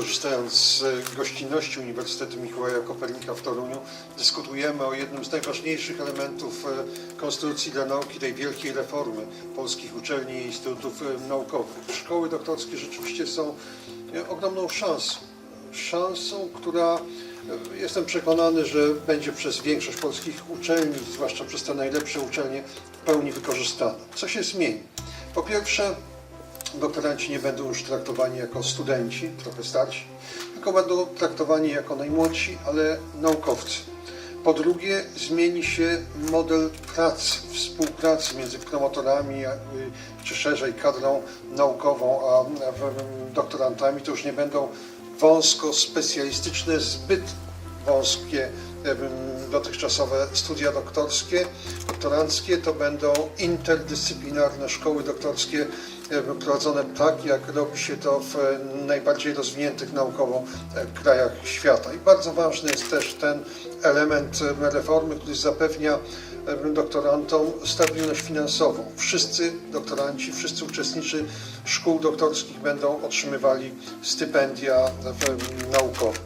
korzystając z gościnności Uniwersytetu Mikołaja Kopernika w Toruniu, dyskutujemy o jednym z najważniejszych elementów e, konstytucji dla nauki, tej wielkiej reformy polskich uczelni i instytutów e, naukowych. Szkoły doktorskie rzeczywiście są e, ogromną szansą. Szansą, która e, jestem przekonany, że będzie przez większość polskich uczelni, zwłaszcza przez te najlepsze uczelnie, w pełni wykorzystana. Co się zmieni? Po pierwsze, doktoranci nie będą już traktowani jako studenci, trochę starsi, tylko będą traktowani jako najmłodsi, ale naukowcy. Po drugie, zmieni się model pracy, współpracy między promotorami, y, czy szerzej kadrą naukową, a doktorantami. To już nie będą wąsko specjalistyczne, zbyt wąskie em, dotychczasowe studia doktorskie, doktoranckie, to będą interdyscyplinarne szkoły doktorskie em, prowadzone tak, jak robi się to w e, najbardziej rozwiniętych naukowo e, krajach świata. I bardzo ważny jest też ten element em, reformy, który zapewnia doktorantom stabilność finansową. Wszyscy doktoranci, wszyscy uczestnicy szkół doktorskich będą otrzymywali stypendia naukowe.